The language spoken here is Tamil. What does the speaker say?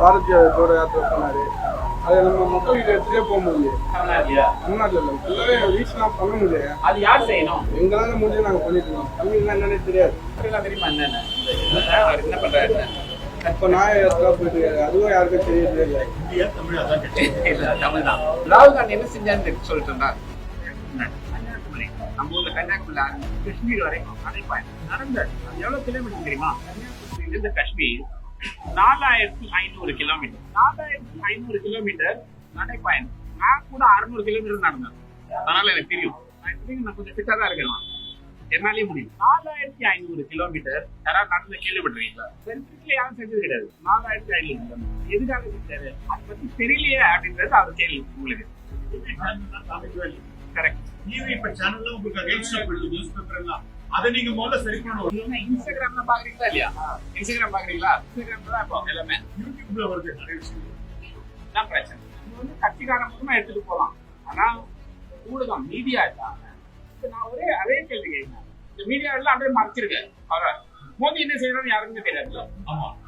பாரத் ஜோட யாத்திரை பண்ணாரு அதை நம்ம மக்கள்கிட்ட எடுத்துட்டே போக முடியும் தமிழ்நாட்டில் இல்லை. ரீச்லாம் பண்ண முடியல அது யார் செய்யணும்? எங்களால முடிஞ்சு நாங்கள் பண்ணிட்டு இருக்கோம். தமிழ்னா என்னன்னே தெரியாது. தெரியுமா என்னென்ன என்ன? பண்றாரு? இப்போ நாய யாத்திரா போயிட்டு இருக்காரு. அதுவும் யாருக்கும் தெரியவே இல்லை. இந்தியா தமிழ் அதான் கேட்டேன் இல்ல தமிழ் தான் ராகுல் காந்தி என்ன செஞ்சான்னு சொல்லிட்டு இருந்தார். கன்னியாகுமரி. நம்ம ஊர்ல கன்னியாகுமரி காஷ்மீர் வரைக்கும் அது எவ்வளவு கிலோமீட்டர் தெரியுமா? கன்னியாகுமரியிலிருந்து காஷ்மீர் நாலாயிரத்தி ஐநூறு கிலோமீட்டர். நாலாயிரத்தி ஐநூறு கிலோமீட்டர் நடைப்பாயன் நான் கூட அறுநூறு கிலோமீட்டர் நடந்தேன். அதனால எனக்கு தெரியும். நான் கொஞ்சம் ஃபிட்டா தான் என்னாலே முடியும். நாலாயிரத்தி ஐநூறு கிலோமீட்டர் யாராவது நடந்து கேள்விப்பட்டிருக்கீங்களா? சென்ட்ரிக்ல யாரும் செஞ்சது கிடையாது. நாலாயிரத்தி ஐநூறு கிலோமீட்டர். எதுக்காக செஞ்சாரு அதை பத்தி தெரியலையே அப்படின்றது அவர் கேள்வி உங்களுக்கு. கரெக்ட். டிவி இப்ப சேனல்ல உங்களுக்கு நியூஸ் பேப்பர் எல்லாம் அதை நீங்க முதல்ல சரி பண்ணணும். இன்ஸ்டாகிராம்ல பாக்குறீங்களா இல்லையா? இன்ஸ்டாகிராம் பாக்குறீங்களா இன்ஸ்டாகிராம் தான் இப்போ எல்லாமே யூடியூப்ல வருது. நிறைய விஷயம் தான் பிரச்சனை? இது வந்து கட்சிக்காரன் மட்டுமா எடுத்துட்டு போலாம் ஆனா ஊடகம் மீடியா இல்லாம இப்ப நான் ஒரே அதே கேள்வி கேட்கிறேன். இந்த மீடியா எல்லாம் அப்படியே மறைச்சிருக்கேன் அவர். மோதி என்ன செய்யறான்னு யாருக்குமே தெரியாது. ஆமா.